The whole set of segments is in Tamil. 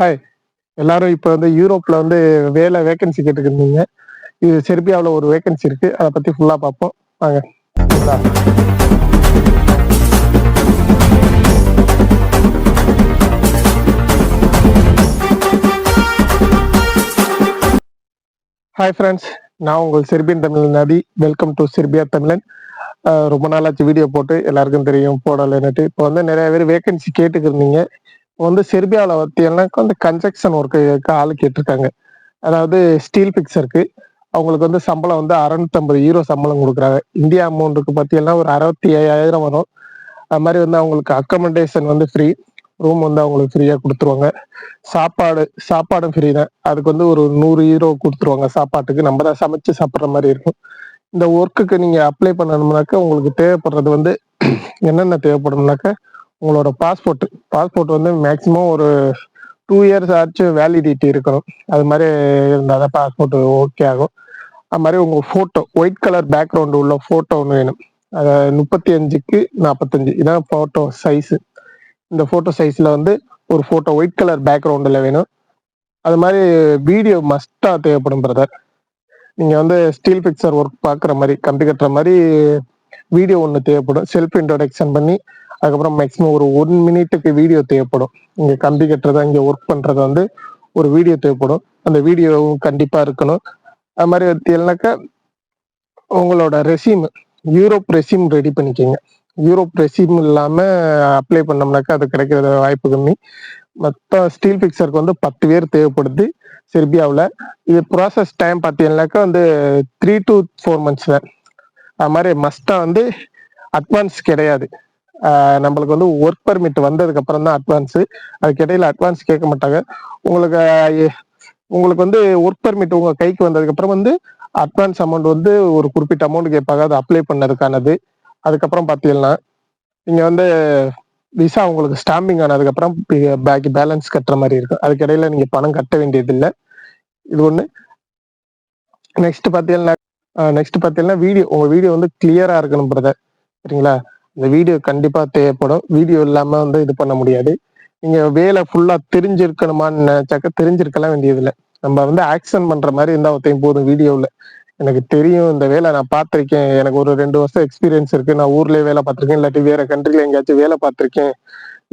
ஹாய் எல்லாரும் இப்போ வந்து யூரோப்ல வந்து வேலை வேகன்சி கேட்டுக்கிருந்தீங்க இது செர்பியாவில் ஒரு வேகன்சி இருக்கு. அதை பத்தி ஃபுல்லா பார்ப்போம் வாங்க. ஹாய் ஃப்ரெண்ட்ஸ் நான் உங்கள் செர்பியன் தமிழ் நதி. வெல்கம் டு செர்பியா தமிழன். ரொம்ப நாளாச்சு வீடியோ போட்டு எல்லாருக்கும் தெரியும் போடலைன்னுட்டு. இப்போ வந்து நிறைய பேர் வேகன்சி கேட்டுக்கிருந்தீங்க வந்து செர்பியாவில் பார்த்தீங்கன்னாக்கா வந்து கன்ஸ்ட்ரக்ஷன் ஒர்க்கு ஆள் கேட்டிருக்காங்க. அதாவது ஸ்டீல் பிக்சருக்கு அவங்களுக்கு வந்து சம்பளம் வந்து அறநூத்தம்பது ஹீரோ சம்பளம் கொடுக்குறாங்க. இந்தியா அமௌண்ட்டுக்கு பார்த்தீங்கன்னா ஒரு அறுபத்தி ஐயாயிரம் வரும். அது மாதிரி வந்து அவங்களுக்கு அக்கமடேஷன் வந்து ஃப்ரீ ரூம் வந்து அவங்களுக்கு ஃப்ரீயாக கொடுத்துருவாங்க. சாப்பாடு சாப்பாடும் ஃப்ரீ தான். அதுக்கு வந்து ஒரு நூறு ஹீரோ கொடுத்துருவாங்க சாப்பாட்டுக்கு. நம்ம தான் சமைச்சு சாப்பிட்ற மாதிரி இருக்கும். இந்த ஒர்க்குக்கு நீங்கள் அப்ளை பண்ணணும்னாக்கா உங்களுக்கு தேவைப்படுறது வந்து என்னென்ன தேவைப்படும்னாக்கா உங்களோட பாஸ்போர்ட் பாஸ்போர்ட் வந்து மேக்ஸிமம் ஒரு டூ இயர்ஸ் ஆச்சும் வேலிடிட்டி இருக்கணும். அது மாதிரி இருந்தால் தான் பாஸ்போர்ட் ஓகே ஆகும். அது மாதிரி உங்கள் ஃபோட்டோ ஒயிட் கலர் பேக்ரவுண்டு உள்ள ஃபோட்டோ ஒன்று வேணும். அதை முப்பத்தி அஞ்சுக்கு நாற்பத்தஞ்சு இதான் ஃபோட்டோ சைஸு இந்த ஃபோட்டோ சைஸில் வந்து ஒரு ஃபோட்டோ ஒயிட் கலர் பேக்ரவுண்டில் வேணும். அது மாதிரி வீடியோ மஸ்ட்டாக தேவைப்படும் பிரதர் நீங்கள் வந்து ஸ்டீல் பிக்சர் ஒர்க் பார்க்குற மாதிரி கம்பி கட்டுற மாதிரி வீடியோ ஒன்று தேவைப்படும். செல்ஃப் இன்ட்ரொடக்ஷன் பண்ணி அதுக்கப்புறம் மேக்ஸிமம் ஒரு ஒன் மினிட்டுக்கு வீடியோ தேவைப்படும். இங்கே கம்பி கட்டுறதா இங்கே ஒர்க் பண்ணுறது வந்து ஒரு வீடியோ தேவைப்படும். அந்த வீடியோவும் கண்டிப்பாக இருக்கணும். அது மாதிரி பார்த்தீங்கன்னாக்கா உங்களோட ரெசியூம் யூரோப் ரெசியூம் ரெடி பண்ணிக்கோங்க. யூரோப் ரெசியூம் இல்லாமல் அப்ளை பண்ணோம்னாக்கா அது கிடைக்கிற வாய்ப்பு கம்மி. மொத்தம் ஸ்டீல் பிக்சருக்கு வந்து பத்து பேர் தேவைப்படுது செர்பியாவில். இது ப்ராசஸ் டைம் பார்த்தீங்கன்னாக்கா வந்து த்ரீ டு ஃபோர் மந்த்ஸ் தான் அது மாதிரி மஸ்டாக வந்து அட்வான்ஸ் கிடையாது. நம்மளுக்கு வந்து ஒர்க் பர்மிட் வந்ததுக்கு அப்புறம் தான் அட்வான்ஸு அதுக்கு இடையில அட்வான்ஸ் கேட்க மாட்டாங்க. உங்களுக்கு உங்களுக்கு வந்து ஒர்க் பர்மிட் உங்க கைக்கு வந்ததுக்கு அப்புறம் வந்து அட்வான்ஸ் அமௌண்ட் வந்து ஒரு குறிப்பிட்ட அமௌண்ட் கேட்பாங்க. அது அப்ளை பண்ணதுக்கானது. அதுக்கப்புறம் பார்த்தீங்கன்னா நீங்க வந்து விசா உங்களுக்கு ஸ்டாம்பிங் ஆனதுக்கப்புறம் பேக் பேலன்ஸ் கட்டுற மாதிரி இருக்கும். அதுக்கு இடையில நீங்க பணம் கட்ட வேண்டியது இல்லை இது ஒன்று நெக்ஸ்ட் பார்த்தீங்கன்னா நெக்ஸ்ட் பார்த்தீங்கன்னா வீடியோ உங்க வீடியோ வந்து கிளியரா இருக்கணும் பிரதர் சரிங்களா? இந்த வீடியோ கண்டிப்பா தேவைப்படும். வீடியோ இல்லாம வந்து இது பண்ண முடியாது. நீங்க வேலை ஃபுல்லா தெரிஞ்சிருக்கணுமான்னு நினைச்சாக்க தெரிஞ்சிருக்கலாம் வேண்டியதில்லை. நம்ம வந்து ஆக்ஷன் பண்ற மாதிரி இருந்தா ஒருத்தையும் போதும் வீடியோவில் எனக்கு தெரியும் இந்த வேலை நான் பார்த்திருக்கேன். எனக்கு ஒரு ரெண்டு வருஷம் எக்ஸ்பீரியன்ஸ் இருக்கு. நான் ஊர்லயே வேலை பார்த்திருக்கேன். இல்லாட்டி வேற கண்ட்ரில எங்கேயாச்சும் வேலை பார்த்திருக்கேன்.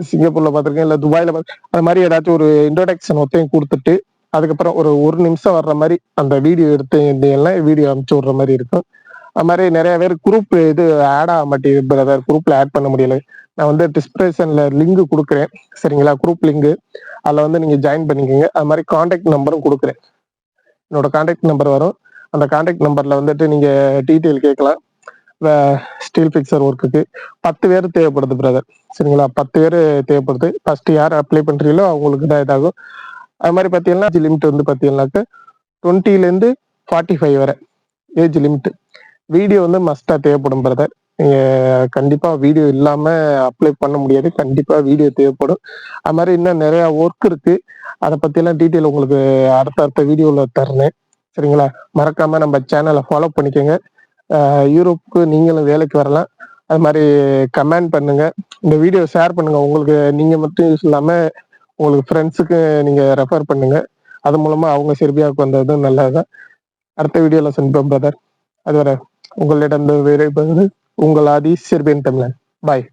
சிங்கப்பூர்ல பார்த்திருக்கேன். இல்ல துபாயில பார்த்து அது மாதிரி ஏதாச்சும் ஒரு இன்ட்ரோடக்ஷன் ஒருத்தையும் கொடுத்துட்டு அதுக்கப்புறம் ஒரு ஒரு நிமிஷம் வர்ற மாதிரி அந்த வீடியோ எடுத்து எல்லாம் வீடியோ அனுப்பிச்சு விடுற மாதிரி இருக்கும். அது மாதிரி நிறைய பேர் குரூப் இது ஆட் ஆக மாட்டேங்குது பிரதர் குரூப்ல ஆட் பண்ண முடியல. நான் வந்து டிஸ்கிரிப்ஷன்ல லிங்க் கொடுக்குறேன். சரிங்களா? குரூப் லிங்க் அதில் வந்து நீங்க ஜாயின் பண்ணிக்கோங்க. அது மாதிரி காண்டாக்ட் நம்பரும் கொடுக்குறேன். என்னோட காண்டாக்ட் நம்பர் வரும். அந்த காண்டாக்ட் நம்பர்ல வந்துட்டு நீங்க டீட்டெயில் கேட்கலாம். ஸ்டீல் பிக்சர் ஒர்க்குக்கு பத்து பேர் தேவைப்படுது பிரதர் சரிங்களா? பத்து பேர் தேவைப்படுது. ஃபர்ஸ்ட் யார் அப்ளை பண்றீங்களோ அவங்களுக்கு தான் இதாகும். அது மாதிரி பார்த்தீங்கன்னா லிமிட் வந்து பார்த்தீங்கன்னாக்க டுவெண்ட்டிலேருந்து ஃபார்ட்டி ஃபைவ் வரை. ஏஜ் லிமிட்டு வீடியோ வந்து மஸ்டா தேவைப்படும் பிரதர் நீங்க கண்டிப்பா வீடியோ இல்லாம அப்ளை பண்ண முடியாது. கண்டிப்பா வீடியோ தேவைப்படும். அது மாதிரி இன்னும் நிறைய ஒர்க் இருக்கு. அதை பத்தி எல்லாம் டீட்டெயில் உங்களுக்கு அடுத்த அடுத்த வீடியோல தர்றேன். சரிங்களா? மறக்காம நம்ம சேனலை ஃபாலோ பண்ணிக்கோங்க. யூரோப்புக்கு நீங்களும் வேலைக்கு வரலாம். அது மாதிரி கமெண்ட் பண்ணுங்க. இந்த வீடியோ ஷேர் பண்ணுங்க. உங்களுக்கு நீங்க மட்டும் யூஸ் இல்லாம உங்களுக்கு ஃப்ரெண்ட்ஸுக்கு நீங்க ரெஃபர் பண்ணுங்க. அது மூலமா அவங்க செர்பியாவுக்கு வந்ததும் நல்லதுதான். அடுத்த வீடியோல சந்திப்போம் பிரதர் அதுவரை. உங்களிடம் விரைவது உங்கள் ஆதி சிறுபின் தமிழன். பாய்